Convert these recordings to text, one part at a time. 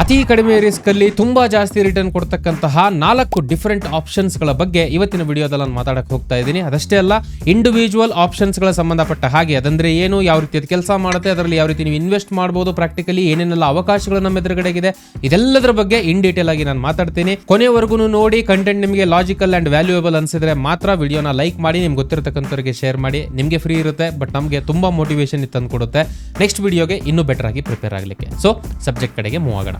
ಅತಿ ಕಡಿಮೆ ರಿಸ್ಕ್ ಅಲ್ಲಿ ತುಂಬಾ ಜಾಸ್ತಿ ರಿಟರ್ನ್ ಕೊಡ್ತಕ್ಕಂತಹ ನಾಲ್ಕು ಡಿಫರೆಂಟ್ ಆಪ್ಷನ್ಸ್ಗಳ ಬಗ್ಗೆ ಇವತ್ತಿನ ವಿಡಿಯೋದಲ್ಲಿ ನಾನು ಮಾತಾಡಕ್ಕೆ ಹೋಗ್ತಾ ಇದ್ದೀನಿ. ಅದಷ್ಟೇ ಅಲ್ಲ ಇಂಡಿವಿಜುವಲ್ ಆಪ್ಷನ್ಸ್ಗಳ ಸಂಬಂಧಪಟ್ಟ ಹಾಗೆ ಅದಂದ್ರೆ ಏನು, ಯಾವ ರೀತಿ ಅದು ಕೆಲಸ ಮಾಡುತ್ತೆ, ಅದರಲ್ಲಿ ಯಾವ ರೀತಿ ನೀವು ಇನ್ವೆಸ್ಟ್ ಮಾಡಬಹುದು ಪ್ರಾಕ್ಟಿಕಲಿ ಏನೇನೆಲ್ಲ ಅವಕಾಶಗಳು ನಮ್ಮ ಎದುರುಗಡೆಗಿದೆ, ಇದೆಲ್ಲದರ ಬಗ್ಗೆ ಇನ್ ಡೀಟೇಲ್ ಆಗಿ ನಾನು ಮಾತಾಡ್ತೀನಿ. ಕೊನೆವರೆಗೂ ನೋಡಿ ಕಂಟೆಂಟ್ ನಿಮಗೆ ಲಾಜಿಕಲ್ ಅಂಡ್ ವ್ಯಾಲ್ಯೂಯಬಲ್ ಅನ್ಸಿದ್ರೆ ಮಾತ್ರ ವಿಡಿಯೋನ ಲೈಕ್ ಮಾಡಿ, ನಿಮ್ಗೆ ಗೊತ್ತಿರತಕ್ಕಂಥವ್ರಿಗೆ ಶೇರ್ ಮಾಡಿ. ನಿಮಗೆ ಫ್ರೀ ಇರುತ್ತೆ ಬಟ್ ನಮಗೆ ತುಂಬಾ ಮೋಟಿವೇಶನ್ ತಂದು ಕೊಡುತ್ತೆ ನೆಕ್ಸ್ಟ್ ವಿಡಿಯೋಗೆ ಇನ್ನೂ ಬೆಟರ್ ಆಗಿ ಪ್ರಿಪೇರ್ ಆಗಲಿಕ್ಕೆ. ಸೊ ಸಬ್ಜೆಕ್ಟ್ ಕಡೆಗೆ ಮೂವ್ ಆಗೋಣ.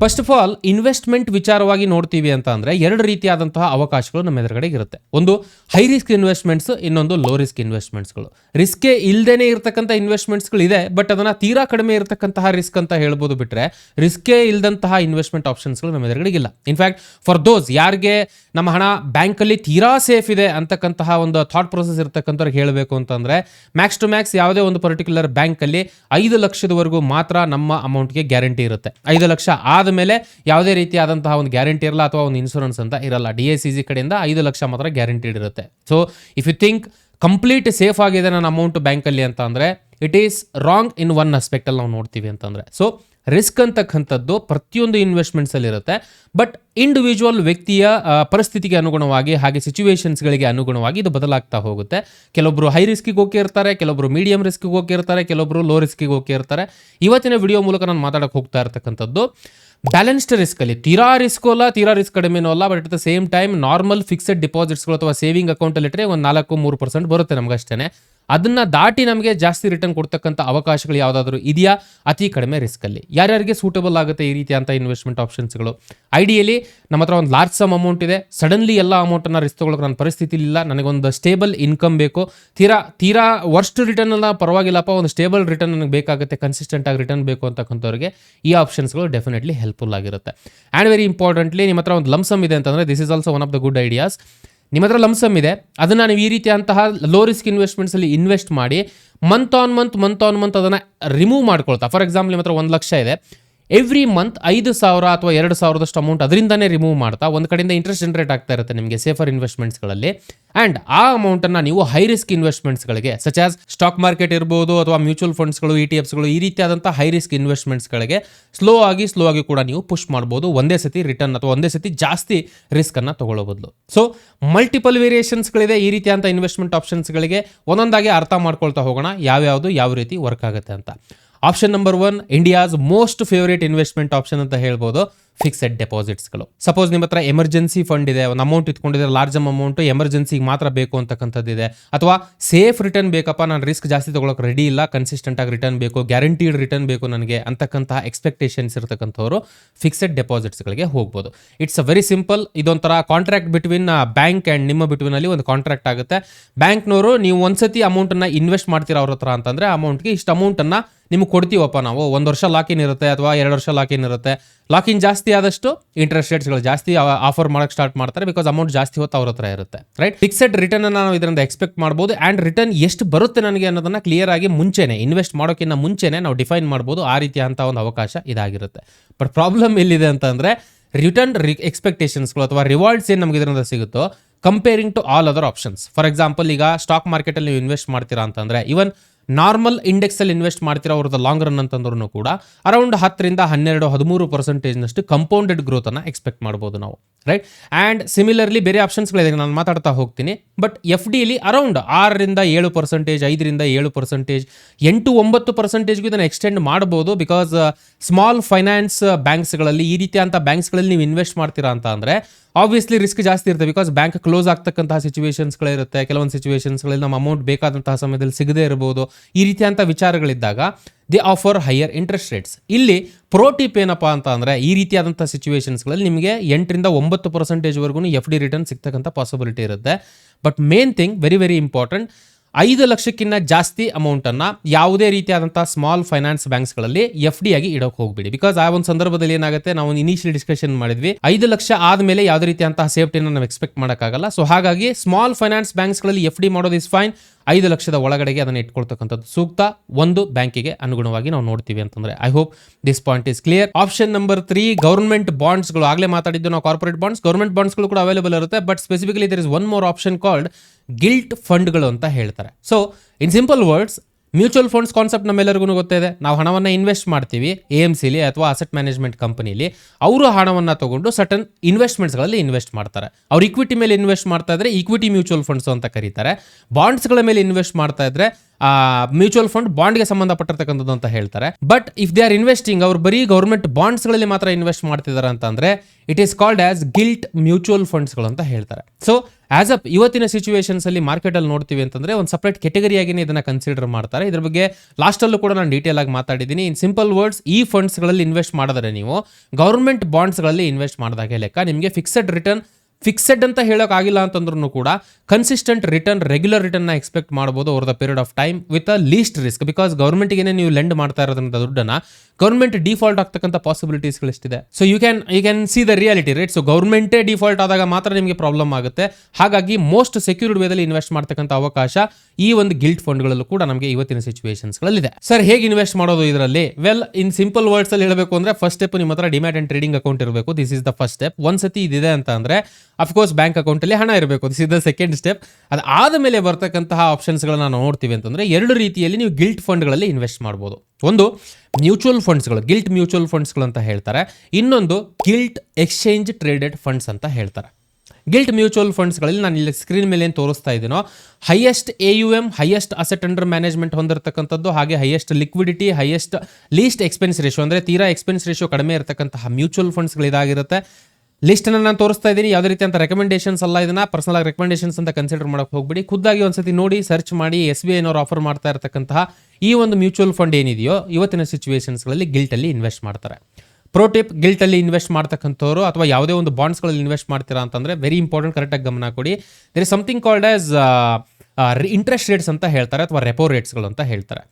ಫಸ್ಟ್ ಆಫ್ ಆಲ್ ಇನ್ವೆಸ್ಟ್ಮೆಂಟ್ ವಿಚಾರವಾಗಿ ನೋಡ್ತೀವಿ ಅಂತ ಅಂದ್ರೆ ಎರಡು ರೀತಿಯಾದಂತಹ ಅವಕಾಶಗಳು ನಮ್ಮ ಎದುರುಗಡೆ ಇರುತ್ತೆ. ಒಂದು ಹೈ ರಿಸ್ಕ್ ಇನ್ವೆಸ್ಟ್ಮೆಂಟ್ಸ್ ಇನ್ನೊಂದು ಲೋ ರಿಸ್ಕ್ ಇನ್ವೆಸ್ಟ್ಮೆಂಟ್ಸ್ಗಳು ರಿಸ್ಕೇ ಇಲ್ದೇನೆ ಇರತಕ್ಕಂಥ ಇನ್ವೆಸ್ಟ್ಮೆಂಟ್ಸ್ಗಳು ಇದೆ ಬಟ್ ಅದನ್ನ ತೀರಾ ಕಡಿಮೆ ಇರತಕ್ಕಂತಹ ರಿಸ್ಕ್ ಅಂತ ಹೇಳ್ಬೋದು ಬಿಟ್ರೆ ರಿಸ್ಕೇ ಇಲ್ಲದಂತಹ ಇನ್ವೆಸ್ಟ್ಮೆಂಟ್ ಆಪ್ಷನ್ಸ್ಗಳು ನಮ್ಮ ಎದುರುಗಡೆ ಇಲ್ಲ. ಇನ್ಫ್ಯಾಕ್ಟ್ ಫಾರ್ ದೋಸ್ ಯಾರಿಗೆ ನಮ್ಮ ಹಣ ಬ್ಯಾಂಕಲ್ಲಿ ತೀರಾ ಸೇಫ್ ಇದೆ ಅಂತಕ್ಕಂತಹ ಒಂದು ಥಾಟ್ ಪ್ರೊಸೆಸ್ ಇರತಕ್ಕಂಥವ್ರಿಗೆ ಹೇಳಬೇಕು ಅಂತಂದ್ರೆ ಮ್ಯಾಕ್ಸ್ ಟು ಮ್ಯಾಕ್ಸ್ ಯಾವುದೇ ಒಂದು ಪರ್ಟಿಕ್ಯುಲರ್ ಬ್ಯಾಂಕಲ್ಲಿ ಐದು ಲಕ್ಷದವರೆಗೂ ಮಾತ್ರ ನಮ್ಮ ಅಮೌಂಟ್ಗೆ ಗ್ಯಾರಂಟಿ ಇರುತ್ತೆ. ಐದು ಲಕ್ಷ ಆದಮೇಲೆ ಯಾವುದೇ ರೀತಿಯಾದಂತಹ ಒಂದು ಗ್ಯಾರಂಟಿ ಇರಲ್ಲ ಅಥವಾ ಒಂದು ಇನ್ಶೂರೆನ್ಸ್ ಅಂತ ಇರಲ್ಲ. ಡಿ ಎ ಸಿ ಕಡೆಯಿಂದ ಐದು ಲಕ್ಷ ಮಾತ್ರ ಗ್ಯಾರಂಟಿಡ್ ಇರುತ್ತೆ. So if you think complete safe ಆಗಿದೆ ನನ್ನ ಅಮೌಂಟ್ ಬ್ಯಾಂಕಲ್ಲಿ ಅಂತ ಅಂದರೆ it is wrong in one ಅಸ್ಪೆಕ್ಟಲ್ಲಿ ನಾವು ನೋಡ್ತೀವಿ ಅಂತಂದರೆ. ಸೊ ರಿಸ್ಕ್ ಅಂತಕ್ಕಂಥದ್ದು ಪ್ರತಿಯೊಂದು ಇನ್ವೆಸ್ಟ್ಮೆಂಟ್ಸಲ್ಲಿ ಇರುತ್ತೆ ಬಟ್ ಇಂಡಿವಿಜುವಲ್ ವ್ಯಕ್ತಿಯ ಪರಿಸ್ಥಿತಿಗೆ ಅನುಗುಣವಾಗಿ ಹಾಗೆ ಸಿಚುವೇಶನ್ಸ್ಗಳಿಗೆ ಅನುಗುಣವಾಗಿ ಇದು ಬದಲಾಗ್ತಾ ಹೋಗುತ್ತೆ. ಕೆಲವೊಬ್ರು ಹೈ ರಿಸ್ಕಿಗೆ ಹೋಗಿ ಇರ್ತಾರೆ, ಕೆಲವೊಬ್ರು ಮೀಡಿಯಂ ರಿಸ್ಕಿಗೆ ಹೋಗಿ ಇರ್ತಾರೆ, ಕೆಲವೊಬ್ರು ಲೋ ರಿಸ್ಕಿಗೆ ಹೋಗಿ ಇರ್ತಾರೆ. ಇವತ್ತಿನ ವಿಡಿಯೋ ಮೂಲಕ ನಾನು ಮಾತಾಡಕ್ಕೆ ಹೋಗ್ತಾ ಇರ್ತಕ್ಕಂಥದ್ದು, ಬ್ಯಾಲೆನ್ಸ್ಡ್ ರಿಸ್ಕಲ್ಲಿ ತೀರಾ ರಿಸ್ಕ್ ಅಲ್ಲ, ತೀರಾ ರಿಸ್ಕ್ ಕಡಿಮೆನೂ ಅಲ್ಲ, but at the same time normal fixed ಡಿಪಾಸಿಟ್ಸ್ಗಳು ಅಥವಾ ಸೇವಿಂಗ್ ಅಕೌಂಟಲ್ಲಿ ಇಟ್ಟರೆ ಒಂದು ನಾಲ್ಕು ಮೂರು ಪರ್ಸೆಂಟ್ ಬರುತ್ತೆ ನಮಗಷ್ಟೇ ಅದನ್ನ ದಾಟಿ ನಮಗೆ ಜಾಸ್ತಿ ರಿಟರ್ನ್ ಕೊಡ್ತಕ್ಕಂಥ ಅವಕಾಶಗಳು ಯಾವುದಾದ್ರೂ ಇದೆಯಾ? ಅತಿ ಕಡಿಮೆ ರಿಸ್ಕಲ್ಲಿ ಯಾರ್ಯಾರಿಗೆ ಸೂಟಬಲ್ ಆಗುತ್ತೆ ಈ ರೀತಿಯಂಥ ಇನ್ವೆಸ್ಟ್ಮೆಂಟ್ ಆಪ್ಷನ್ಸ್ಗಳು ಐಡಿಯಲಿ ನಮ್ಮ ಹತ್ರ ಒಂದು ಲಾರ್ಜ್ ಸಮ್ ಅಮೌಂಟ್ ಇದೆ. ಸಡನ್ಲಿ ಎಲ್ಲ ಅಮೌಂಟನ್ನು ರಿಸ್ಕ್ ತೊಗೊಳಕ್ಕೆ ನನ್ನ ಪರಿಸ್ಥಿತಿ ಇಲ್ಲ. ನನಗೊಂದು ಸ್ಟೇಬಲ್ ಇನ್ಕಮ್ ಬೇಕು. ತೀರಾ ತೀರಾ ವರ್ಸ್ಟ್ ರಿಟರ್ನ್ ಎಲ್ಲ ಪರವಾಗಿಲ್ಲಪ್ಪ, ಒಂದು ಸ್ಟೇಬಲ್ ರಿಟರ್ನ್ ನನಗೆ ಬೇಕಾಗುತ್ತೆ ಕನ್ಸಿಸ್ಟೆಂಟ್ ಆಗಿ ರಿಟರ್ನ್ ಬೇಕು ಅಂತಕ್ಕಂಥವ್ರಿಗೆ ಈ ಆಪ್ಷನ್ಸ್ಗಳು ಡೆಫಿನೆಟ್ಲಿ ಹೆಲ್ಪ್ಫುಲ್ ಆಗಿರುತ್ತೆ. ಆ್ಯಂಡ್ ವೆರಿ ಇಂಪಾರ್ಟೆಂಟ್ಲಿ ನಿಮ್ಮ ಹತ್ರ ಒಂದು ಲಮ್ಸಮ್ ಇದೆ ಅಂತಂದರೆ this is also one of the good ideas ನಿಮ್ಮ ಹತ್ರ ಲಮ್ಸಮ್ ಇದೆ. ಅದನ್ನು ನೀವು ಈ ರೀತಿಯಂತಹ ಲೋ ರಿಸ್ಕ್ ಇನ್ವೆಸ್ಟ್ಮೆಂಟ್ಸಲ್ಲಿ ಇನ್ವೆಸ್ಟ್ ಮಾಡಿ month on month month on month ಅದನ್ನು ರಿಮೂವ್ ಮಾಡ್ಕೊಳ್ತಾ. ಫಾರ್ ಎಕ್ಸಾಂಪಲ್ ನಿಮ್ಮ ಹತ್ರ ಒಂದು ಲಕ್ಷ ಇದೆ. ಎವ್ರಿ ಮಂತ್ ಐದು ಸಾವಿರ ಅಥವಾ ಎರಡು ಸಾವಿರದಷ್ಟು ಅಮೌಂಟ್ ಅದರಿಂದನೇ ರಿಮೂವ್ ಮಾಡ್ತಾ ಒಂದು ಕಡೆಯಿಂದ ಇಂಟ್ರೆಸ್ಟ್ ಜನರೇಟ್ ಆಗ್ತಾ ಇರುತ್ತೆ ನಿಮಗೆ ಸೇಫರ್ ಇನ್ವೆಸ್ಟ್ಮೆಂಟ್ಸ್ಗಳಲ್ಲಿ ಆ್ಯಂಡ್ ಆ ಅಮೌಂಟನ್ನು ನೀವು ಹೈ ರಿಸ್ಕ್ ಇನ್ವೆಸ್ಟ್ಮೆಂಟ್ಸ್ಗಳಿಗೆ ಸಚ್ ಆಸ್ ಸ್ಟಾಕ್ ಮಾರ್ಕೆಟ್ ಇರ್ಬೋದು ಅಥವಾ ಮ್ಯೂಚುವಲ್ ಫಂಡ್ಸ್ಗಳು ಇ ಟಿ ಎಫ್ಸ್ಗಳು ಈ ರೀತಿಯಾದಂಥ ಹೈ ರಿಸ್ಕ್ ಇನ್ವೆಸ್ಟ್ಮೆಂಟ್ಸ್ಗಳಿಗೆ ಸ್ಲೋ ಆಗಿ ಸ್ಲೋ ಆಗಿ ಕೂಡ ನೀವು ಪುಷ್ ಮಾಡ್ಬೋದು. ಒಂದೇ ಸತಿ ರಿಟರ್ನ್ ಅಥವಾ ಒಂದೇ ಸತಿ ಜಾಸ್ತಿ ರಿಸ್ಕನ್ನು ತಗೊಳ್ಳೋ ಬದಲು. ಸೊ ಮಲ್ಟಿಪಲ್ ವೇರಿಯೇಷನ್ಸ್ಗಳಿದೆ ಈ ರೀತಿಯಾದಂಥ ಇನ್ವೆಸ್ಟ್ಮೆಂಟ್ ಆಪ್ಷನ್ಸ್ಗಳಿಗೆ ಒಂದೊಂದಾಗಿ ಅರ್ಥ ಮಾಡ್ಕೊಳ್ತಾ ಹೋಗೋಣ, ಯಾವ್ಯಾವುದು, ಯಾವ ರೀತಿ ವರ್ಕ್ ಆಗುತ್ತೆ ಅಂತ. Option number one India's most favourite investment option ಅಂತ ಹೇಳ್ಬೋದು. ಫಿಕ್ಸೆಡ್ ಡೆಪಾಸಿಟ್ಸ್ಗಳು ಸಪೋಸ್ ನಿಮ್ಮ ಹತ್ರ ಎಮರ್ಜೆನ್ಸಿ ಫಂಡ್ ಇದೆ, ಒಂದು ಅಮೌಂಟ್ ಇಟ್ಕೊಂಡಿದ್ರೆ ಲಾರ್ಜ್ ಅಮೌಂಟ್ ಎಮರ್ಜೆನ್ಸಿಗೆ ಮಾತ್ರ ಬೇಕು ಅಂತಕ್ಕಂಥದ್ದಿದೆ ಅಥವಾ ಸೇಫ್ ರಿಟರ್ನ್ ಬೇಕಪ್ಪ, ನಾನು ರಿಸ್ಕ್ ಜಾಸ್ತಿ ತಗೊಳಕ್ಕೆ ರೆಡಿ ಇಲ್ಲ ಕನ್ಸಿಸ್ಟೆಂಟ್ ಆಗಿ ರಿಟರ್ನ್ ಬೇಕು ಗ್ಯಾರಂಟಿಡ್ ರಿಟರ್ನ್ ಬೇಕು ನನಗೆ ಅಂತಕ್ಕಂತಹ ಎಕ್ಸ್ಪೆಕ್ಟೇಷನ್ಸ್ ಇರತಕ್ಕಂಥವ್ರು ಫಿಕ್ಸೆಡ್ ಡೆಪಾಸಿಟ್ಸ್ಗಳಿಗೆ ಹೋಗ್ಬೋದು. ಇಟ್ಸ್ ಅ ವೆರಿ ಸಿಂಪಲ್ ಇದೊಂಥರ ಕಾಂಟ್ರಾಕ್ಟ್ ಬಿಟ್ವೀನ್ ಬ್ಯಾಂಕ್ ಆ್ಯಂಡ್ ನಿಮ್ಮ ಬಿಟ್ವೀನ್ ಅಲ್ಲಿ ಒಂದು ಕಾಂಟ್ರಾಕ್ಟ್ ಆಗುತ್ತೆ. ಬ್ಯಾಂಕ್ನವರು ನೀವು ಒಂದ್ಸತಿ ಅಮೌಂಟನ್ನು ಇನ್ವೆಸ್ಟ್ ಮಾಡ್ತೀರಾ ಅವ್ರ ಹತ್ರ ಅಂತಂದರೆ ಅಮೌಂಟ್ಗೆ ಇಷ್ಟು ಅಮೌಂಟನ್ನು ನಿಮ್ಗೆ ಕೊಡ್ತೀವಪ್ಪ ನಾವು. ಒಂದು ವರ್ಷ ಲಾಕಿನ್ ಇರುತ್ತೆ ಅಥವಾ ಎರಡು ವರ್ಷ ಲಾಕಿನ್ ಇರುತ್ತೆ. ಲಾಕಿನ್ ಜಾಸ್ತಿ ಆದಷ್ಟು ಇಂಟ್ರೆಸ್ಟ್ ರೇಟ್ಸ್ಗಳು ಜಾಸ್ತಿ ಆಫರ್ ಮಾಡಕ್ಕೆ ಸ್ಟಾರ್ಟ್ ಮಾಡ್ತಾರೆ ಬಿಕಾಸ್ ಅಮೌಂಟ್ ಜಾಸ್ತಿ ಹೊತ್ತು ಅವ್ರ ಹತ್ರ ಇರುತ್ತೆ ರೈಟ್ ಫಿಕ್ಸೆಡ್ ರಿಟರ್ನ್ ನಾವು ಇದರಿಂದ ಎಕ್ಸ್ಪೆಕ್ಟ್ ಮಾಡಬಹುದು ಆ್ಯಂಡ್ ರಿಟರ್ನ್ ಎಷ್ಟು ಬರುತ್ತೆ ನನಗೆ ಅನ್ನೋದನ್ನ ಕ್ಲಿಯರ್ ಆಗಿ ಮುಂಚೆನೆ ಇನ್ವೆಸ್ಟ್ ಮಾಡೋಕ್ಕಿಂತ ಮುಂಚೆನೆ ನಾವು ಡಿಫೈನ್ ಮಾಡ್ಬೋದು ಆ ರೀತಿಯಂಥ ಒಂದು ಅವಕಾಶ ಇದಾಗಿರುತ್ತೆ. ಬಟ್ ಪ್ರಾಬ್ಲಮ್ ಎಲ್ಲಿದೆ ಅಂತಂದ್ರೆ ರಿಟರ್ನ್ ಎಕ್ಸ್ಪೆಕ್ಟೇಷನ್ಸ್ಗಳು ಅಥವಾ ರಿವಾರ್ಡ್ಸ್ ಏನು ನಮಗೆ ಇದರಿಂದ ಸಿಗುತ್ತೋ comparing to all other options for example ಈಗ ಸ್ಟಾಕ್ ಮಾರ್ಕೆಟಲ್ಲಿ ನೀವು ಇನ್ವೆಸ್ಟ್ ಮಾಡ್ತೀರಾ ಅಂತಂದ್ರೆ ಇವನ್ ನಾರ್ಮಲ್ ಇಂಡೆಕ್ಸಲ್ಲಿ ಇನ್ವೆಸ್ಟ್ ಮಾಡ್ತಿರೋ ಅವ್ರದ್ದು ಲಾಂಗ್ ರನ್ ಅಂತಂದ್ರೂ ಕೂಡ ಅರೌಂಡ್ ಹತ್ತರಿಂದ ಹನ್ನೆರಡು, ಹದಿಮೂರು ಪರ್ಸೆಂಟೇಜ್ನಷ್ಟು ಕಂಪೌಂಡೆಡ್ ಗ್ರೋತನ್ನು ಎಕ್ಸ್ಪೆಕ್ಟ್ ಮಾಡ್ಬೋದು ನಾವು ರೈಟ್ ಆ್ಯಂಡ್ ಸಿಮಿಲರ್ಲಿ ಬೇರೆ ಆಪ್ಷನ್ಸ್ಗಳಿದೆ ನಾನು ಮಾತಾಡ್ತಾ ಹೋಗ್ತೀನಿ. ಬಟ್ ಎಫ್ ಡಿಲಿ ಅರೌಂಡ್ ಆರರಿಂದ ಏಳು ಪರ್ಸೆಂಟೇಜ್ ಐದರಿಂದ ಏಳು ಪರ್ಸೆಂಟೇಜ್ ಎಂಟು, ಒಂಬತ್ತು ಪರ್ಸೆಂಟೇಜ್ಗೂ ಇದನ್ನು ಎಕ್ಸ್ಟೆಂಡ್ ಮಾಡ್ಬೋದು ಬಿಕಾಸ್ ಸ್ಮಾಲ್ ಫೈನಾನ್ಸ್ ಬ್ಯಾಂಕ್ಸ್ಗಳಲ್ಲಿ ಈ ರೀತಿಯಂಥ ಬ್ಯಾಂಕ್ಸ್ಗಳಲ್ಲಿ ನೀವು ಇನ್ವೆಸ್ಟ್ ಮಾಡ್ತೀರಾ ಅಂತ ಅಂದರೆ ಆಬ್ವಿಯಸ್ಲಿ ರಿಸ್ಕ್ ಜಾಸ್ತಿ ಇರುತ್ತೆ ಬಿಕಾಸ್ ಬ್ಯಾಂಕ್ ಕ್ಲೋಸ್ ಆಗ್ತಕ್ಕಂತಹ ಸಿಚುವೇಶನ್ಸ್ಗಳಿರುತ್ತೆ ಕೆಲವೊಂದು ಸಿಚುವೇಶನ್ಸ್ಗಳಲ್ಲಿ ನಮ್ಮ ಅಮೌಂಟ್ ಬೇಕಾದಂತಹ ಸಮಯದಲ್ಲಿ ಸಿಗದೇ ಇರ್ಬೋದು. ಈ ರೀತಿಯಂಥ ವಿಚಾರಗಳಿದ್ದಾಗ the offer higher interest rates ಇಲ್ಲಿ ಪ್ರೋ ಟಿಪ್ ಏನಪ್ಪ ಅಂತ ಅಂದರೆ ಈ ರೀತಿಯಾದಂಥ ಸಿಚುವೇಶನ್ಸ್ಗಳಲ್ಲಿ ನಿಮಗೆ ಎಂಟರಿಂದ ಒಂಬತ್ತು ಪರ್ಸೆಂಟೇಜ್ವರೆಗೂ ಎಫ್ ಡಿ ರಿಟರ್ನ್ ಸಿಗ್ತಕ್ಕಂಥ ಪಾಸಿಬಿಲಿಟಿ ಇರುತ್ತೆ. But main thing very very important ಐದು ಲಕ್ಷಕ್ಕಿಂತ ಜಾಸ್ತಿ ಅಮೌಂಟನ್ನು ಯಾವುದೇ ರೀತಿಯಾದಂಥ ಸ್ಮಾಲ್ ಫೈನಾನ್ಸ್ ಬ್ಯಾಂಕ್ಸ್ಗಳಲ್ಲಿ ಎಫ್ ಡಿ ಆಗಿ ಇಡೋಕೆ ಹೋಗ್ಬಿಡಿ. ಬಿಕಾಸ್ ಆ ಒಂದು ಸಂದರ್ಭದಲ್ಲಿ ಏನಾಗುತ್ತೆ, ನಾವು ಇನಿಷಿಯಲ್ ಡಿಸ್ಕಷನ್ ಮಾಡಿದ್ವಿ. ಐದು ಲಕ್ಷ ಆದಮೇಲೆ ಯಾವುದೇ ರೀತಿಯಂತಹ ಸೇಫ್ಟಿನ ನಾವು ಎಕ್ಸ್ಪೆಕ್ಟ್ ಮಾಡೋಕ್ಕಾಗಲ್ಲ. ಸೊ ಹಾಗಾಗಿ ಸ್ಮಾಲ್ ಫೈನಾನ್ಸ್ ಬ್ಯಾಂಕ್ಸ್ಗಳಲ್ಲಿ ಎಫ್ ಡಿ ಮಾಡೋದು ಇಸ್ ಫೈನ್ ಐದು ಲಕ್ಷದ ಒಳಗಡೆಗೆ ಅದನ್ನು ಇಟ್ಕೊಳ್ತಕ್ಕಂಥದ್ದು ಸೂಕ್ತ ಒಂದು ಬ್ಯಾಂಕಿಗೆ ಅನುಗುಣವಾಗಿ ನಾವು ನೋಡ್ತೀವಿ ಅಂತಂದ್ರೆ I hope this point is clear option number three government ಬಾಂಡ್ಸ್ಗಳು ಆಗಲೇ ಮಾತಾಡಿದ್ದು ನಾವು ಕಾರ್ಪೊರೇಟ್ ಬಾಂಡ್ಸ್ ಗೌರ್ಮೆಂಟ್ ಬಾಂಡ್ಸ್ಗಳು ಕೂಡ ಅವೈಲೇಬಲ್ ಇರುತ್ತೆ but specifically there is one more option called gilt ಫಂಡ್ಗಳು ಅಂತ ಹೇಳ್ತಾರೆ. So in simple words mutual funds concept ನಮ್ಮೆಲ್ಲರಿಗೂ ಗೊತ್ತಿದೆ ನಾವು ಹಣವನ್ನು ಇನ್ವೆಸ್ಟ್ ಮಾಡ್ತೀವಿ ಎ ಎಂ ಸಿಲಿ ಅಥವಾ ಅಸೆಟ್ ಮ್ಯಾನೇಜ್ಮೆಂಟ್ ಕಂಪನಿಲಿ ಅವರು ಹಣವನ್ನು ತಗೊಂಡು ಸಟನ್ ಇನ್ವೆಸ್ಟ್ಮೆಂಟ್ಸ್ಗಳಲ್ಲಿ ಇನ್ವೆಸ್ಟ್ ಮಾಡ್ತಾರೆ. ಅವ್ರು ಇಕ್ವಿಟಿ ಮೇಲೆ ಇನ್ವೆಸ್ಟ್ ಮಾಡ್ತಾ ಇದ್ರೆ ಇಕ್ವಿಟಿ ಮ್ಯೂಚುವಲ್ ಫಂಡ್ಸ್ ಅಂತ ಕರೀತಾರೆ. ಬಾಂಡ್ಸ್ಗಳ ಮೇಲೆ ಇನ್ವೆಸ್ಟ್ ಮಾಡ್ತಾ ಇದ್ರೆ ಮ್ಯೂಚುವಲ್ ಫಂಡ್ ಬಾಂಡ್ಗೆ ಸಂಬಂಧಪಟ್ಟಿರ್ತಕ್ಕಂಥದ್ದು ಅಂತ ಹೇಳ್ತಾರೆ. But if they are investing ಅವ್ರು ಬರೀ ಗೌರ್ಮೆಂಟ್ ಬಾಂಡ್ಸ್ಗಳಲ್ಲಿ ಮಾತ್ರ ಇನ್ವೆಸ್ಟ್ ಮಾಡ್ತಿದ್ದಾರೆ ಅಂತಂದ್ರೆ it is called as gilt mutual ಫಂಡ್ಸ್ಗಳು ಅಂತ ಹೇಳ್ತಾರೆ. ಸೊ ಆಸ್ ಅಪ್ ಇವತ್ತಿನ ಸಿಚುವೇಶನ್ಸ್ ಅಲ್ಲಿ ಮಾರ್ಕೆಟ್ ಅಲ್ಲಿ ನೋಡ್ತೀವಿ ಅಂತಂದ್ರೆ ಒಂದು ಸಪ್ರೇಟ್ ಕೆಟಗರಿಯಾಗಿನೇ ಇದನ್ನ ಕನ್ಸಿಡರ್ ಮಾಡ್ತಾರೆ. ಇದ್ರ ಬಗ್ಗೆ ಲಾಸ್ಟ್ ಅಲ್ಲೂ ಕೂಡ ನಾನು ಡೀಟೇಲ್ ಆಗಿ ಮಾತಾಡಿದ್ದೀನಿ. ಇನ್ ಸಿಂಪಲ್ ವರ್ಡ್ಸ್ ಈ ಫಂಡ್ಸ್ಗಳಲ್ಲಿ ಇನ್ವೆಸ್ಟ್ ಮಾಡಿದ್ರೆ ನೀವು ಗೌರ್ಮೆಂಟ್ ಬಾಂಡ್ಸ್ಗಳಲ್ಲಿ ಇನ್ವೆಸ್ಟ್ ಮಾಡಿದಾಗೆ ಲೆಕ್ಕ ನಿಮಗೆ ಫಿಕ್ಸೆಡ್ ರಿಟರ್ನ್ ಫಿಕ್ಸೆಡ್ ಅಂತ ಹೇಳೋಕೆ ಆಗಿಲ್ಲ ಅಂತಂದ್ರೂ ಕೂಡ consistent return regular return expect ಮಾಡ್ಬೋದು over the period of time with a least risk because ಗೌರ್ಮೆಂಟ್ಗೆ ನೀವು ಲೆಂಡ್ ಮಾಡ್ತಾ ಇರೋದ್ರಿಂದ ದುಡ್ಡನ್ನ ಗೌರ್ಮೆಂಟ್ ಡಿಫಾಲ್ಟ್ ಆಗ್ತಕ್ಕಂಥ ಪಾಸಿಬಿಲಿಟೀಸ್ಗಳು ಎಷ್ಟಿದೆ so you can you can see the reality right so ಗೌರ್ಮೆಂಟೇ ಡಿಫಾಲ್ಟ್ ಆದಾಗ ಮಾತ್ರ ನಿಮಗೆ ಪ್ರಾಬ್ಲಮ್ ಆಗುತ್ತೆ. ಹಾಗಾಗಿ ಮೋಸ್ಟ್ ಸೆಕ್ಯೂರ್ಡ್ ವೇದಲ್ಲಿ ಇನ್ವೆಸ್ಟ್ ಮಾಡ್ತಕ್ಕಂಥ ಅವಕಾಶ ಈ ಒಂದು ಗಿಲ್ಟ್ ಫಂಡ್ಗಳಲ್ಲೂ ಕೂಡ ನಮಗೆ ಇವತ್ತಿನ ಸಿಚುವೇಶನ್ಸ್ಗಳಲ್ಲಿದೆ ಸರ್ ಹೇಗೆ ಇನ್ವೆಸ್ಟ್ ಮಾಡೋದು ಇದರಲ್ಲಿ? ವೆಲ್ ಇನ್ ಸಿಂಪಲ್ ವರ್ಡ್ಸ್ ಅಲ್ಲಿ ಹೇಳಬೇಕು ಅಂದ್ರೆ ಫಸ್ಟ್ ಸ್ಟೆಪ್ ನಿಮ್ಮ ಹತ್ರ ಡಿಮ್ಯಾಟ್ ಅಂಡ್ ಟ್ರೇಡಿಂಗ್ ಅಕೌಂಟ್ ಇರಬೇಕು. This is the first step ಒಂದ್ಸತಿ ಇದಿದೆ ಅಂತ ಅಂದ್ರೆ ಅಫ್ಕೋರ್ಸ್ ಬ್ಯಾಂಕ್ ಅಕೌಂಟಲ್ಲಿ ಹಣ ಇರಬೇಕು. This is the second step ಅದಾದ ಮೇಲೆ ಬರ್ತಕ್ಕಂತಹ ಆಪ್ಷನ್ಸ್ಗಳನ್ನ ನಾವು ನೋಡ್ತೀವಿ ಅಂತಂದ್ರೆ, ಎರಡು ರೀತಿಯಲ್ಲಿ ನೀವು ಗಿಲ್ಟ್ ಫಂಡ್ಗಳಲ್ಲಿ ಇನ್ವೆಸ್ಟ್ ಮಾಡ್ಬೋದು. ಒಂದು ಮ್ಯೂಚುವಲ್ ಫಂಡ್ಸ್ಗಳು ಗಿಲ್ಟ್ ಮ್ಯೂಚುವಲ್ ಫಂಡ್ಸ್ಗಳು ಅಂತ ಹೇಳ್ತಾರೆ. ಇನ್ನೊಂದು ಗಿಲ್ಟ್ ಎಕ್ಸ್ಚೇಂಜ್ ಟ್ರೇಡೆಡ್ ಫಂಡ್ಸ್ ಅಂತ ಹೇಳ್ತಾರೆ. ಗಿಲ್ಟ್ ಮ್ಯೂಚುವಲ್ ಫಂಡ್ಸ್ಗಳಲ್ಲಿ ನಾನು ಇಲ್ಲಿ ಸ್ಕ್ರೀನ್ ಮೇಲೆ ಏನು ತೋರಿಸ್ತಾ ಇದ್ದೀನೋ highest A U M highest asset under management ಹೊಂದಿರತಕ್ಕಂಥದ್ದು, ಹಾಗೆ highest liquidity highest least expense ratio ಅಂದರೆ ತೀರಾ ಎಕ್ಸ್ಪೆನ್ಸ್ ರೇಷೋ ಕಡಿಮೆ ಇರತಕ್ಕಂತಹ ಮ್ಯೂಚುವಲ್ ಫಂಡ್ಸ್ಗಳು ಇದಾಗಿರುತ್ತೆ ಲಿಸ್ಟನ್ನು ನಾನು ತೋರಿಸ್ತಾ ಇದ್ದೀನಿ. ಯಾವುದೇ ರೀತಿ ಅಂತ ರೆಕಮೆಂಡೇಷನ್ಸ್ ಅಲ್ಲ ಇದನ್ನ. ಪರ್ಸನಲ್ ಆಗಿ ರೆಕಮೆಂಡೇಷನ್ಸ್ ಅಂತ ಕನ್ಸಿಡರ್ ಮಾಡಕ್ಕೆ ಹೋಗ್ಬಿಡಿ. ಖುದ್ದಾಗಿ ಒಂದ್ಸತಿ ನೋಡಿ ಸರ್ಚ್ ಮಾಡಿ ಎಸ್ ಬಿ ಐನವ್ರು ಆಫರ್ ಮಾಡ್ತಾ ಇರತಕ್ಕಂತಹ ಈ ಒಂದು ಮ್ಯೂಚುವಲ್ ಫಂಡ್ ಏನಿದೆಯೋ, ಇವತ್ತಿನ ಸಿಚುವೇಶನ್ಸ್ಗಳಲ್ಲಿ ಗಿಲ್ಟಲ್ಲಿ ಇನ್ವೆಸ್ಟ್ ಮಾಡ್ತಾರೆ. ಪ್ರೋಟಿಪ್ ಗಿಲ್ಟಲ್ಲಿ ಇನ್ವೆಸ್ಟ್ ಮಾಡ್ತಕ್ಕಂಥವ್ರು ಅಥವಾ ಯಾವುದೇ ಒಂದು ಬಾಂಡ್ಸ್ಗಳಲ್ಲಿ ಇನ್ವೆಸ್ಟ್ ಮಾಡ್ತೀರಾ ಅಂತಂದ್ರೆ ವೆರಿ ಇಂಪಾರ್ಟೆಂಟ್ ಕರೆಕ್ಟಾಗಿ ಗಮನ ಕೊಡಿ. There is something called as interest rates ಅಂತ ಹೇಳ್ತಾರೆ ಅಥವಾ ರೆಪೋ ರೇಟ್ಸ್ಗಳು ಅಂತ ಹೇಳ್ತಾರೆ.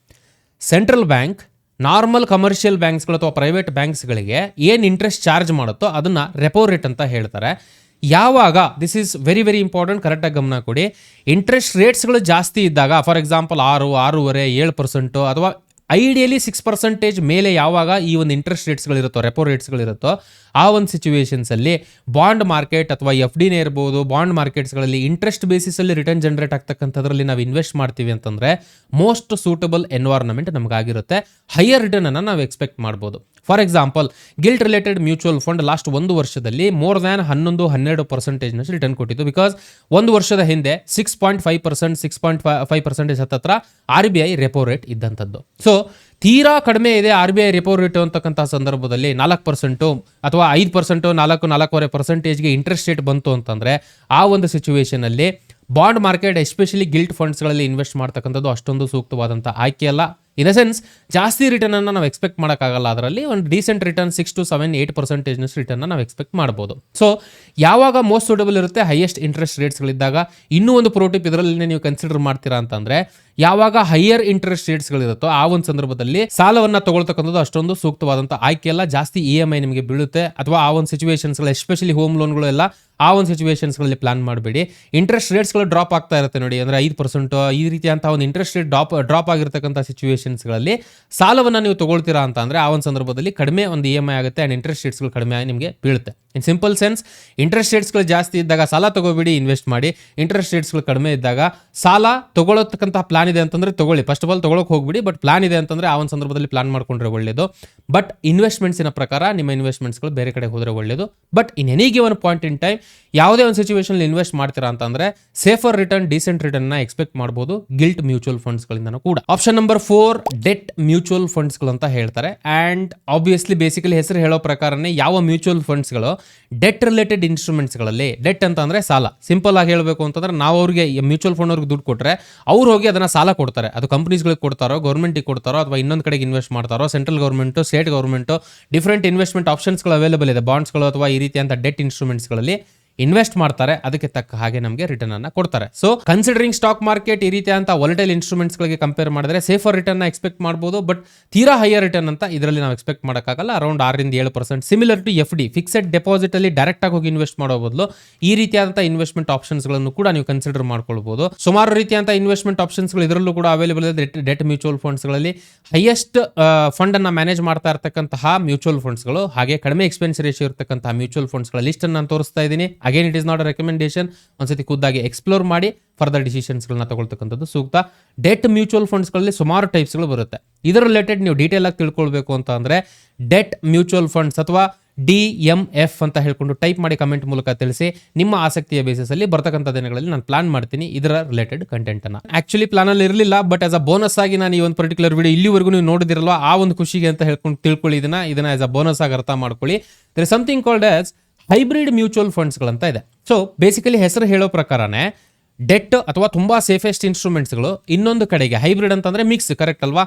ಸೆಂಟ್ರಲ್ ಬ್ಯಾಂಕ್ ನಾರ್ಮಲ್ ಕಮರ್ಷಿಯಲ್ ಬ್ಯಾಂಕ್ಸ್ಗಳು ಅಥವಾ ಪ್ರೈವೇಟ್ ಬ್ಯಾಂಕ್ಸ್ಗಳಿಗೆ ಏನು ಇಂಟ್ರೆಸ್ಟ್ ಚಾರ್ಜ್ ಮಾಡುತ್ತೋ ಅದನ್ನು ರೆಪೋ ರೇಟ್ ಅಂತ ಹೇಳ್ತಾರೆ. ಯಾವಾಗ this is very very important ಕರೆಕ್ಟಾಗಿ ಗಮನ ಕೊಡಿ. ಇಂಟ್ರೆಸ್ಟ್ ರೇಟ್ಸ್ಗಳು ಜಾಸ್ತಿ ಇದ್ದಾಗ ಫಾರ್ ಎಕ್ಸಾಂಪಲ್ ಆರು, ಆರೂವರೆ, ಏಳು ಪರ್ಸೆಂಟು ಅಥವಾ ಐಡಿಯಲಿ ಸಿಕ್ಸ್ ಪರ್ಸೆಂಟೇಜ್ ಮೇಲೆ ಯಾವಾಗ ಈ ಒಂದು ಇಂಟ್ರೆಸ್ಟ್ ರೇಟ್ಸ್ಗಳಿರುತ್ತೋ ರೆಪೋ ರೇಟ್ಸ್ಗಳಿರುತ್ತೋ ಆ ಒಂದು ಸಿಚುವೇಶನ್ಸಲ್ಲಿ ಬಾಂಡ್ ಮಾರ್ಕೆಟ್ ಅಥವಾ ಎಫ್ ಡಿನೇ ಇರ್ಬೋದು ಬಾಂಡ್ ಮಾರ್ಕೆಟ್ಸ್ಗಳಲ್ಲಿ ಇಂಟ್ರೆಸ್ಟ್ ಬೇಸಿಸಲ್ಲಿ ರಿಟರ್ನ್ ಜನರೇಟ್ ಆಗ್ತಕ್ಕಂಥದ್ರಲ್ಲಿ ನಾವು ಇನ್ವೆಸ್ಟ್ ಮಾಡ್ತೀವಿ ಅಂತಂದರೆ ಮೋಸ್ಟ್ ಸೂಟಬಲ್ ಎನ್ವೈರ್ನ್ಮೆಂಟ್ ನಮಗಾಗಿರುತ್ತೆ. ಹೈಯರ್ ರಿಟರ್ನನ್ನು ನಾವು ಎಕ್ಸ್ಪೆಕ್ಟ್ ಮಾಡ್ಬೋದು. For example, gilt related mutual fund last ಒಂದು ವರ್ಷದಲ್ಲಿ ಮೋರ್ ದ್ಯಾನ್ ಹನ್ನೊಂದು, ಹನ್ನೆರಡು ಪರ್ಸೆಂಟೇಜ್ನಷ್ಟು ರಿಟರ್ನ್ ಕೊಟ್ಟಿತ್ತು. ಬಿಕಾಸ್ ಒಂದು ವರ್ಷದ ಹಿಂದೆ six point five percent six point five percentage ಹತ್ತತ್ರ R B I repo rate ಇದ್ದಂಥದ್ದು. So ತೀರಾ ಕಡಿಮೆ ಇದೆ R B I repo rate ಅಂತಕ್ಕಂಥ ಸಂದರ್ಭದಲ್ಲಿ ನಾಲ್ಕು ಪರ್ಸೆಂಟು ಅಥವಾ ಐದು ಪರ್ಸೆಂಟು ನಾಲ್ಕು, ನಾಲ್ಕೂವರೆ ಪರ್ಸೆಂಟೇಜ್ಗೆ ಇಂಟ್ರೆಸ್ಟ್ ರೇಟ್ ಬಂತು ಅಂತಂದರೆ ಆ ಒಂದು ಸಿಚುವೇಷನಲ್ಲಿ ಬಾಂಡ್ ಮಾರ್ಕೆಟ್, ಎಸ್ಪೆಷಲಿ ಗಿಲ್ಟ್ ಫಂಡ್ಸ್ಗಳಲ್ಲಿ ಇನ್ವೆಸ್ಟ್ ಮಾಡ್ತಕ್ಕಂಥದ್ದು ಅಷ್ಟೊಂದು ಸೂಕ್ತವಾದಂಥ ಆಯ್ಕೆ ಅಲ್ಲ. ಇನ್ ಅ ಸೆನ್ಸ್ ಜಾಸ್ತಿ ರಿಟರ್ನ್ ಅನ್ನು ನಾವು ಎಕ್ಸ್ಪೆಕ್ಟ್ ಮಾಡೋಕ್ಕಾಗಲ್ಲ. ಅದರಲ್ಲಿ ಒಂದು decent return six to seven eight ಪರ್ಸೆಂಟೇಜ್ನಷ್ಟು return ನಾವು ಎಕ್ಸ್ಪೆಕ್ಟ್ ಮಾಡ್ಬೋದು. ಸೊ ಯಾವಾಗ ಮೋಸ್ಟ್ ಸೂಟಬಲ್ ಇರುತ್ತೆ ಹೈಯೆಸ್ಟ್ ಇಂಟ್ರೆಸ್ಟ್ ರೇಟ್ಸ್ಗಳಿದ್ದಾಗ ಇನ್ನೂ ಒಂದು ಪ್ರೋಟಿಪ್ ಇದರಲ್ಲಿ ನೀವು ಕನ್ಸಿಡರ್ ಮಾಡ್ತೀರಾ ಅಂತಂದ್ರೆ, ಯಾವಾಗ ಹೈಯರ್ ಇಂಟ್ರೆಸ್ಟ್ ರೇಟ್ಸ್ಗಳಿರುತ್ತೋ ಆ ಒಂದು ಸಂದರ್ಭದಲ್ಲಿ ಸಾಲವನ್ನು ತಗೊಳ್ತಕ್ಕಂಥದ್ದು ಅಷ್ಟೊಂದು ಸೂಕ್ತವಾದಂಥ ಆಯ್ಕೆ ಎಲ್ಲ ಜಾಸ್ತಿ ಇ ಎಂ ಐ ನಿಮಗೆ ಬೀಳುತ್ತೆ, ಅಥವಾ ಆ ಒಂದು ಸಿಚುವೇಶನ್ಸ್ಗಳು ಎಸ್ಪೆಷಲಿ ಹೋಮ್ ಲೋನ್ಗಳು ಎಲ್ಲ, ಆ ಒಂದು ಸಿಚುವೇಶನ್ಸ್ಗಳಲ್ಲಿ ಪ್ಲಾನ್ ಮಾಡಬೇಡಿ. ಇಂಟ್ರೆಸ್ಟ್ ರೇಟ್ಸ್ಗಳು ಡ್ರಾಪ್ ಆಗ್ತಾ ಇರುತ್ತೆ ನೋಡಿ, ಅಂದರೆ ಐದು ಪರ್ಸೆಂಟು ಈ ರೀತಿಯಂತಹ ಒಂದು ಇಂಟ್ರೆಸ್ಟ್ ರೇಟ್ ಡ್ರಾಪ್ ಡ್ರಾಪ್ ಆಗಿರ್ತಕ್ಕಂಥ ಸಿಚುವೇಶನ್ಸ್ಗಳಲ್ಲಿ ಸಾಲವನ್ನು ನೀವು ತಗೊಳ್ತೀರಾ ಅಂತ ಅಂದರೆ ಆ ಒಂದು ಸಂದರ್ಭದಲ್ಲಿ ಕಡಿಮೆ ಒಂದು ಇ ಎಂ ಐ ಆಗುತ್ತೆ ಆ್ಯಂಡ್ ಇಂಟ್ರೆಸ್ಟ್ ರೇಟ್ಸ್ಗಳು ಕಡಿಮೆ ನಿಮಗೆ ಬೀಳುತ್ತೆ. ಇನ್ ಸಿಂಪಲ್ ಸೆನ್ಸ್ ಇಂಟ್ರೆಸ್ಟ್ ರೇಟ್ಸ್ಗಳು ಜಾಸ್ತಿ ಇದ್ದಾಗ ಸಾಲ ತಗೋಬೇಡಿ ಇನ್ವೆಸ್ಟ್ ಮಾಡಿ. ಇಂಟ್ರೆಸ್ಟ್ ರೇಟ್ಸ್ಗಳು ಕಡಿಮೆ ಇದ್ದಾಗ ಸಾಲ ತೊಗೊಳತಕ್ಕಂಥ ಪ್ಲಾನ್ ಇದೆ ಅಂತಂದ್ರೆ ತಗೊಳ್ಳಿ. ಫಸ್ಟ್ ಆಫ್ ಆಲ್ ತಗೊಳಕ್ ಹೋಗ್ಬಿಡಿ ಬಟ್ ಪ್ಲಾನ್ ಇದೆ ಅಂತಂದ್ರೆ ಆ ಒಂದು ಸಂದರ್ಭದಲ್ಲಿ ಪ್ಲಾನ್ ಮಾಡ್ಕೊಂಡ್ರೆ ಒಳ್ಳೇದು. ಬಟ್ ಇನ್ವೆಸ್ಟ್ಮೆಂಟ್ಸಿನ ಪ್ರಕಾರ ನಿಮ್ಮ ಇನ್ವೆಸ್ಟ್ಮೆಂಟ್ಸ್ಗಳು ಬೇರೆ ಕಡೆ ಹೋದ್ರೆ ಒಳ್ಳೇದು. But in any given point in time ಯಾವುದೇ ಒಂದು ಸಿಚುವೇಶನ್ ಇನ್ವೆಸ್ಟ್ ಮಾಡ್ತೀರಾ ಅಂತಂದ್ರೆ ಸೇಫರ್ ರಿಟರ್ನ್ ಡೀಸೆಂಟ್ ರಿಟರ್ನ್ನ ಎಕ್ಸ್ಪೆಕ್ಟ್ ಮಾಡಬಹುದು ಗಿಲ್ಟ್ ಮ್ಯೂಚುವಲ್ ಫಂಡ್ಸ್ ಗಳಿಂದ ಕೂಡ. Option number four debt mutual ಫಂಡ್ಸ್ಗಳು ಅಂತ ಹೇಳ್ತಾರೆ. ಆ್ಯಂಡ್ ಆಬ್ವಿಯಸ್ಲಿ ಬೇಸಿಕಲಿ ಹೆಸರು ಹೇಳೋ ಪ್ರಕಾರನೇ ಯಾವ ಮ್ಯೂಚುವಲ್ ಫಂಡ್ಸ್ಗಳು ಡೆಟ್ ರಿಲೇಟೆಡ್ ಇನ್ಸ್ಟ್ರೂಮೆಂಟ್ಸ್ಗಳಲ್ಲಿ ಡೆಟ್ ಅಂತಂದರೆ ಸಾಲ. ಸಿಂಪಲ್ ಆಗಿ ಹೇಳಬೇಕು ಅಂತಂದ್ರೆ ನಾವು ಅವ್ರಿಗೆ ಮ್ಯೂಚುವಲ್ ಫಂಡ್ ಅವ್ರಿಗೆ ದುಡ್ಡು ಕೊಟ್ಟರೆ ಅವ್ರು ಹೋಗಿ ಅದನ್ನು ಸಾಲ ಕೊಡ್ತಾರೆ. ಅದು ಕಂಪ್ನೀಸ್ಗಳಿಗೆ ಕೊಡ್ತಾರೋ ಗೌರ್ಮೆಂಟಿಗೆ ಕೊಡ್ತಾರೋ ಅಥವಾ ಇನ್ನೊಂದು ಕಡೆಗೆ ಇನ್ವೆಸ್ಟ್ ಮಾಡ್ತಾರೋ central government state government different investment ಆಪ್ಷನ್ಸ್ಗಳು available ಇದೆ. ಬಾಂಡ್ಸ್ಗಳು ಅಥವಾ ಈ ರೀತಿಯಂಥ ಡೆಟ್ ಇನ್ಸ್ಟ್ರೂಮೆಂಟ್ಸ್ಗಳಲ್ಲಿ ಇನ್ವೆಸ್ಟ್ ಮಾಡ್ತಾರೆ, ಅದಕ್ಕೆ ತಕ್ಕ ಹಾಗೆ ನಮಗೆ ರಿಟರ್ನ್ ಅನ್ನ ಕೊಡ್ತಾರೆ. ಸೊ ಕನ್ಸಿಡರಿಂಗ್ ಸ್ಟಾಕ್ ಮಾರ್ಕೆಟ್ ಈ ರೀತಿಯಾದಂಥ ವಲಟೈಲ್ ಇನ್ಸ್ಟ್ರೂಮೆಂಟ್ಸ್ ಗಳಿಗೆ ಕಂಪೇರ್ ಮಾಡಿದ್ರೆ ಸೇಫರ್ ರಿಟರ್ನ್ ಎಕ್ಸ್ಪೆಕ್ಟ್ ಮಾಡಬಹುದು ಬಟ್ ತೀರಾ ಹೈಯರ್ ರಿಟರ್ನ್ ಅಂತ ಇದರಲ್ಲಿ ನಾವು ಎಕ್ಸ್ಪೆಕ್ಟ್ ಮಾಡೋಕ್ಕಾಗಲ್ಲ. ಅರೌಂಡ್ ಆರರಿಂದ ಏಳು percent similar to F D fixed deposit ಅಲ್ಲಿ ಡೈರೆಕ್ಟ್ ಆಗಿ ಹೋಗಿ ಇನ್ವೆಸ್ಟ್ ಮಾಡೋ ಬದಲು ಈ ರೀತಿಯಾದಂಥ ಇನ್ವೆಸ್ಟ್ಮೆಂಟ್ ಆಪ್ಷನ್ಸ್ಗಳನ್ನು ಕೂಡ ನೀವು ಕನ್ಸಿಡರ್ ಮಾಡ್ಕೊಳ್ಬಹುದು ಸುಮಾರು ರೀತಿಯಾದಂಥ ಇನ್ವೆಸ್ಟ್ಮೆಂಟ್ ಆಪ್ಷನ್ಸ್ಗಳು ಇದರಲ್ಲೂ ಕೂಡ ಅವೈಲೇಬಲ್ ಇದೆ. ಡೆಟ್ ಮ್ಯೂಚುವಲ್ ಫಂಡ್ಸ್ಗಳಲ್ಲಿ ಹೈಯೆಸ್ಟ್ ಫಂಡ್ ಅನ್ನ ಮ್ಯಾನೇಜ್ ಮಾಡ್ತಾ ಇರತಕ್ಕಂತಹ ಮ್ಯೂಚುವಲ್ ಫಂಡ್ಸ್ಗಳು, ಹಾಗೆ ಕಡಿಮೆ ಎಕ್ಸ್ಪೆನ್ಸ್ ರೇಷಿಯೋ ಇರತಕ್ಕಂತಹ ಮ್ಯೂಚುವಲ್ ಫಂಡ್ಸ್ಗಳ ಲಿಸ್ಟ್ ನಾನು ತೋರಿಸ್ತಾ ಇದ್ದೀನಿ. Again it is not a recommendation ಒಂದ್ಸತಿ ಖುದ್ದಾಗಿ ಎಕ್ಸ್ಪ್ಲೋರ್ ಮಾಡಿ ಫರ್ದರ್ ಡಿಸಿಷನ್ಸ್ಗಳನ್ನ ತಗೊಳ್ತಕ್ಕಂಥದ್ದು ಸೂಕ್ತ. ಡೆಟ್ ಮ್ಯೂಚುವಲ್ ಫಂಡ್ಸ್ಗಳಲ್ಲಿ ಸುಮಾರು ಟೈಪ್ಸ್ಗಳು ಬರುತ್ತೆ. ಇದರ ರಿಲೇಟೆಡ್ ನೀವು ಡೀಟೇಲ್ ಆಗಿ ತಿಳ್ಕೊಳ್ಬೇಕು ಅಂತ ಅಂದರೆ ಡೆಟ್ ಮ್ಯೂಚುವಲ್ ಫಂಡ್ಸ್ ಅಥವಾ ಡಿ ಎಂ ಎಫ್ ಅಂತ ಹೇಳ್ಕೊಂಡು ಟೈಪ್ ಮಾಡಿ ಕಮೆಂಟ್ ಮೂಲಕ ತಿಳಿಸಿ. ನಿಮ್ಮ ಆಸಕ್ತಿಯ ಬೇಸಿಸ್ ಅಲ್ಲಿ ಬರ್ತಕ್ಕಂಥ ದಿನಗಳಲ್ಲಿ ನಾನು ಪ್ಲಾನ್ ಮಾಡ್ತೀನಿ ಇದರ ರಿಲೇಟೆಡ್ ಕಂಟೆಂಟ್ ಅನ್ನ. ಆಕ್ಚುಲಿ ಪ್ಲಾನ್ ಅಲ್ಲಿ ಇರಲಿಲ್ಲ ಬಟ್ ಆಸ್ ಅ ಬೋನಸ್ ಆಗಿ ನಾನು ಈ ಒಂದು ಪರ್ಟಿಕ್ಯುಲರ್ ವಿಡಿಯೋ ಇಲ್ಲಿವರೆಗೂ ನೀವು ನೋಡಿದಿರಲ್ವ, ಆ ಒಂದು ಖುಷಿಗೆ ಅಂತ ಹೇಳ್ಕೊಂಡು ತಿಳ್ಕೊಳ್ಳಿ ಇದನ್ನ. ಇದನ್ನ ಆಸ್ ಅ ಬೋನಸ್ ಆಗಿ ಅರ್ಥ ಮಾಡ್ಕೊಳ್ಳಿ. There something called as hybrid mutual ಫಂಡ್ಸ್ಗಳಂತ ಇದೆ. ಸೊ ಬೇಸಿಕಲಿ ಹೆಸರು ಹೇಳೋ ಪ್ರಕಾರನೇ ಡೆಟ್ ಅಥವಾ ತುಂಬಾ ಸೇಫೆಸ್ಟ್ ಇನ್ಸ್ಟ್ರೂಮೆಂಟ್ಸ್ಗಳು ಇನ್ನೊಂದು ಕಡೆಗೆ ಹೈಬ್ರಿಡ್ ಅಂತಂದರೆ ಮಿಕ್ಸ್ ಕರೆಕ್ಟ್ ಅಲ್ವಾ?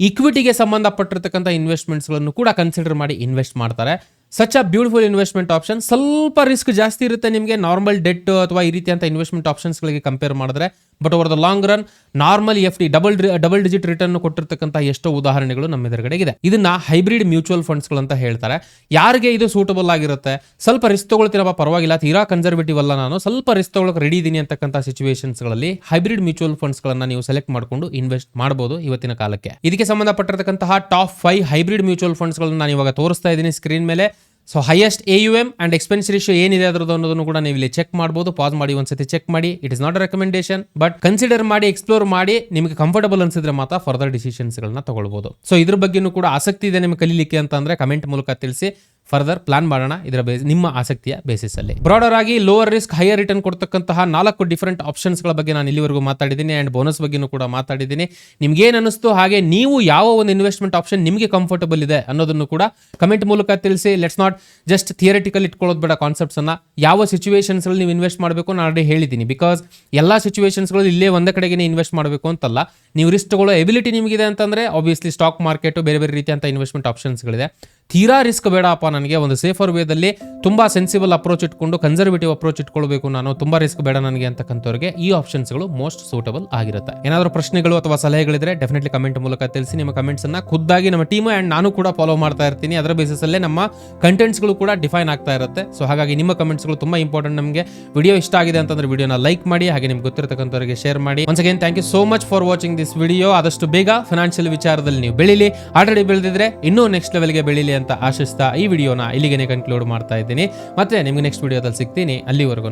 ಇಕ್ವಿಟಿಗೆ ಸಂಬಂಧಪಟ್ಟಿರ್ತಕ್ಕಂಥ ಇನ್ವೆಸ್ಟ್ಮೆಂಟ್ಸ್ಗಳನ್ನು ಕೂಡ ಕನ್ಸಿಡರ್ ಮಾಡಿ ಇನ್ವೆಸ್ಟ್ ಮಾಡ್ತಾರೆ. Such a beautiful investment option ಸ್ವಲ್ಪ ರಿಸ್ಕ್ ಜಾಸ್ತಿ ಇರುತ್ತೆ ನಿಮಗೆ. ನಾರ್ಮಲ್ ಡೆಟ್ ಅಥವಾ ಈ ರೀತಿಯಂಥ ಇನ್ವೆಸ್ಟ್ಮೆಂಟ್ ಆಪ್ಷನ್ಸ್ಗಳಿಗೆ ಕಂಪೇರ್ ಮಾಡಿದ್ರೆ. But over the long run normal F D double double digit return ಕೊಟ್ಟಿರ್ತಕ್ಕಂಥ ಎಷ್ಟೋ ಉದಾಹರಣೆಗಳು ನಮ್ಮ ಎದುರುಗಡೆ ಇದೆ. ಇದನ್ನ ಹೈಬ್ರಿಡ್ ಮ್ಯೂಚುವಲ್ ಫಂಡ್ಸ್ಗಳು ಅಂತ ಹೇಳ್ತಾರೆ. ಯಾರಿಗೆ ಇದು ಸೂಟಬಲ್ ಆಗಿರುತ್ತೆ? ಸ್ವಲ್ಪ ರಿಸ್ಕ್ ತಗೊಳ್ತೀರಪ್ಪ ಪರವಾಗಿಲ್ಲ. ತೀರಾ ಕನ್ಸರ್ವೇಟಿವ್ ಅಲ್ಲ ನಾನು. ಸ್ವಲ್ಪ ರಿಸ್ಕ್ ತಗೊಳಕ್ಕೆ ರೆಡಿ ಇದ್ದೀನಿ ಅಂತಕ್ಕಂಥ ಸಿಚುವೇಶನ್ಸ್ಗಳಲ್ಲಿ ಹೈಬ್ರಿಡ್ ಮ್ಯೂಚುವಲ್ ಫಂಡ್ಸ್ಗಳನ್ನು ನೀವು ಸೆಲೆಕ್ಟ್ ಮಾಡಿಕೊಂಡು ಇನ್ವೆಸ್ಟ್ ಮಾಡಬಹುದು ಇವತ್ತಿನ ಕಾಲಕ್ಕೆ. ಇದಕ್ಕೆ ಸಂಬಂಧಪಟ್ಟಿರತಕ್ಕಂತಹ ಟಾಪ್ ಫೈವ್ ಹೈಬ್ರಿಡ್ ಮ್ಯೂಚುವಲ್ ಫಂಡ್ಸ್ಗಳನ್ನು ನಾನು ಇವಾಗ ತೋರಿಸ್ತಾ ಇದ್ದೀನಿ. ಸ್ಕ್ರೀನ್ ಮೇಲೆ so highest A U M and expense ratio ಏನಿದೆ ಅದರದ್ದು ಅನ್ನೋದನ್ನು ಕೂಡ ನೀವು ಇಲ್ಲಿ ಚೆಕ್ ಮಾಡ್ಬೋದು. ಪಾಸ್ ಮಾಡಿ ಒಂದ್ಸತಿ ಚೆಕ್ ಮಾಡಿ. It is not a recommendation but consider ಮಾಡಿ ಎಕ್ಸ್ಪ್ಲೋರ್ ಮಾಡಿ, ನಿಮಗೆ ಕಂಫರ್ಟಬಲ್ ಅನ್ಸಿದ್ರೆ ಮಾತ್ರ ಫರ್ದರ್ ಡಿಸಿಷನ್ಸ್ಗಳನ್ನ ತಗೊಳ್ಬೋದು. ಸೊ ಇದ್ರ ಬಗ್ಗೆನೂ ಕೂಡ ಆಸಕ್ತಿ ಇದೆ ನಿಮಗೆ ಕಲಿಲಿಕ್ಕೆ ಅಂತ ಅಂದ್ರೆ ಕಮೆಂಟ್ ಮೂಲಕ ತಿಳಿಸಿ. ಫರ್ದರ್ ಪ್ಲಾನ್ ಮಾಡೋಣ ಇದರ ಬೇಸ್ ನಿಮ್ಮ ಆಸಕ್ತಿಯ ಬೇಸಿಸ್ ಅಲ್ಲಿ. ಬ್ರಾಡರ್ ಆಗಿ ಲೋವರ್ ರಿಸ್ಕ್ ಹೈಯರ್ ರಿಟರ್ನ್ ಕೊಡ್ತಕ್ಕಂತಹ ನಾಲ್ಕು ಡಿಫರೆಂಟ್ ಆಪ್ಷನ್ಸ್ಗಳ ಬಗ್ಗೆ ನಾನು ಇಲ್ಲಿವರೆಗೂ ಮಾತಾಡಿದ್ದೀನಿ ಅಂಡ್ ಬೋನಸ್ ಬಗ್ಗೆನೂ ಕೂಡ ಮಾತಾಡಿದ್ದೀನಿ. ನಿಮ್ಗೆ ಏನ್ ಅನಿಸ್ತು ಹಾಗೆ ನೀವು ಯಾವ ಒಂದು ಇನ್ವೆಸ್ಟ್ಮೆಂಟ್ ಆಪ್ಷನ್ ನಿಮಗೆ ಕಂಫರ್ಟಬಲ್ ಇದೆ ಅನ್ನೋದನ್ನು ಕೂಡ ಕಮೆಂಟ್ ಮೂಲಕ ತಿಳಿಸಿ. ಲೆಟ್ಸ್ ನಾಟ್ ಜಸ್ಟ್ ಥಿಯರಿಟಿಕಲ್ ಇಟ್ಕೊಳ್ಳೋದು ಬೇಡ ಕಾನ್ಸೆಪ್ಟ್ಸ್ ಅನ್ನ. ಯಾವ ಸಿಚುವೇಶನ್ಸ್ ನೀವು ಇನ್ವೆಸ್ಟ್ ಮಾಡಬೇಕು ನಾನು ಆಲ್ರೆಡಿ ಹೇಳಿದ್ದೀನಿ. ಬಿಕಾಸ್ ಎಲ್ಲ ಸಿಚುವೇಶನ್ಸ್ಗಳು ಇಲ್ಲೇ ಒಂದೇ ಕಡೆಗೆ ಇನ್ವೆಸ್ಟ್ ಮಾಡಬೇಕು ಅಂತಲ್ಲ, ನೀವು ರಿಸ್ಕ್ ತಗೊಳ್ಳೋ ಎಬಿಲಿಟಿ ನಿಮಗಿದೆ ಅಂತಂದ್ರೆ ಆಬ್ವಿಯಸ್ಲಿ ಸ್ಟಾಕ್ ಮಾರ್ಕೆಟ್ ಬೇರೆ ಬೇರೆ ರೀತಿಯಂತ ಇನ್ವೆಸ್ಟ್ಮೆಂಟ್ ಆಪ್ಷನ್ಸ್ಗಳಿದೆ ತೀರಾ ರಿಸ್ಕ್ ಬೇಡಪ್ಪ ನನಗೆ. ಒಂದು ಸೇಫರ್ ವೇದಲ್ಲಿ ತುಂಬಾ ಸೆನ್ಸಿಬಲ್ ಅಪ್ರೋಚ್ ಇಟ್ಕೊಂಡು ಕನ್ಸರ್ವೇಟಿವ್ ಅಪ್ರೋಚ್ ಇಟ್ಕೊಳ್ಬೇಕು ನಾನು. ತುಂಬ ರಿಸ್ಕ್ ಬೇಡ ನನಗೆ ಅಂತಕ್ಕಂಥವ್ರಿಗೆ ಈ ಆಪ್ಷನ್ಸ್ಗಳು ಮೋಸ್ಟ್ ಸೂಟಬಲ್ ಆಗಿರುತ್ತೆ. ಏನಾದರೂ ಪ್ರಶ್ನೆಗಳು ಅಥವಾ ಸಲಹೆಗಳಿದ್ರೆ ಡೆಫಿನೆಟ್ಲಿ ಕಮೆಂಟ್ ಮೂಲಕ ತಿಳಿಸಿ. ನಿಮ್ಮ ಕಮೆಂಟ್ಸ್ ಅನ್ನ ಖುದ್ದಾಗಿ ನಮ್ಮ ಟೀಮ್ ಆ್ಯಂಡ್ ನಾನು ಕೂಡ ಫಾಲೋ ಮಾಡ್ತಾ ಇರ್ತೀನಿ. ಅದರ ಬೇಸಿಸ್ ಅಲ್ಲೇ ನಮ್ಮ ಕಂಟೆಂಟ್ಸ್ಗಳು ಕೂಡ ಡಿಫೈನ್ ಆಗ್ತಾ ಇರುತ್ತೆ. ಸೊ ಹಾಗಾಗಿ ನಿಮ್ಮ ಕಮೆಂಟ್ಸ್ಗಳು ತುಂಬಾ ಇಂಪಾರ್ಟೆಂಟ್ ನಮಗೆ. ವಿಡಿಯೋ ಇಷ್ಟ ಆಗಿದೆ ಅಂತಂದ್ರೆ ವಿಡಿಯೋನ ಲೈಕ್ ಮಾಡಿ, ಹಾಗೆ ನಿಮ್ಗೆ ಗೊತ್ತಿರತಕ್ಕಂಥವ್ರಿಗೆ ಶೇರ್ ಮಾಡಿ. Once again thank you so much for watching this video ಆದಷ್ಟು ಬೇಗ ಫಿನಾನ್ಷಿಯಲ್ ವಿಚಾರದಲ್ಲಿ ನೀವು ಬೆಳಿಲಿ. ಆಲ್ರೆಡಿ ಬೆಳೆದಿದ್ರೆ ಇನ್ನೂ ನೆಕ್ಸ್ಟ್ ಲೆವೆಲ್ಗೆ ಬೆಳಿಲಿ ಅಂತ ಆಶಿಸ್ತಾ ಈ ವಿಡಿಯೋನ ಇಲ್ಲಿಗೆ ಕನ್ಕ್ಲೂಡ್ ಮಾಡ್ತಾ ಇದ್ದೀನಿ. ಮತ್ತೆ ನಿಮ್ಗೆ ನೆಕ್ಸ್ಟ್ ವಿಡಿಯೋದಲ್ಲಿ ಸಿಗ್ತೀನಿ. ಅಲ್ಲಿವರೆಗೂ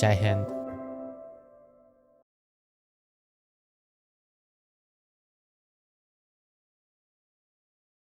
ಜೈ ಹಿಂದ್.